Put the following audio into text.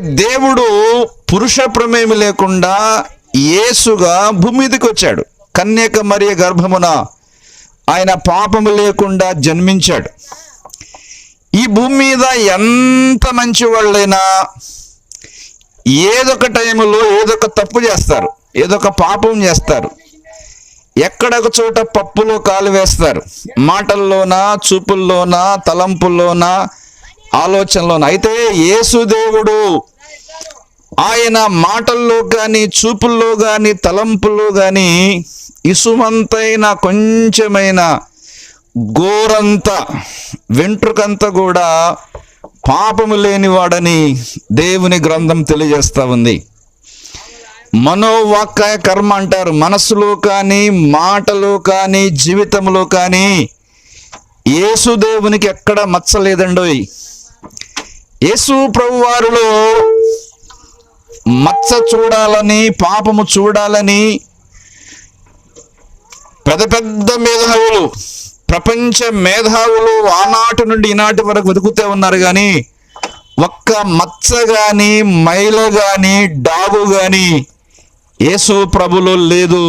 దేవుడు పురుష ప్రమేమి లేకుండా యేసుగా భూమి మీదకి వచ్చాడు. కన్యక మరియ గర్భమున ఆయన పాపము లేకుండా జన్మించాడు. ఈ భూమి మీద ఎంత మంచి వాళ్ళైనా ఏదొక టైంలో ఏదొక తప్పు చేస్తారు. ఏదొక పాపం చేస్తారు. ఎక్కడొక చోట పప్పులో కాలు వేస్తారు. మాటల్లోనా చూపుల్లోనా తలంపుల్లోనా ఆలోచనలోనా అయితే యేసుదేవుడు ఆయన మాటల్లో కానీ చూపుల్లో కానీ తలంపుల్లో కానీ ఇసుమంతైన కొంచెమైన గోరంత వెంట్రుకంత కూడా పాపము లేనివాడని దేవుని గ్రంథం తెలియజేస్తూ ఉంది. మనోవాక్కాయ కర్మ అంటారు. మనసులో కానీ మాటలో కానీ జీవితంలో కానీ యేసుదేవునికి ఎక్కడ మచ్చలేదండోయ్. యేసు ప్రభువారిలో మచ్చ చూడాలని పాపము చూడాలని పెద్ద పెద్ద మేధావులు ప్రపంచ మేధావులు ఆనాటి నుండి ఈనాటి వరకు వెతుకుతూ ఉన్నారు కానీ ఒక్క మచ్చ గాని మైల గాని డాగు గాని యేసు ప్రభులో లేదు.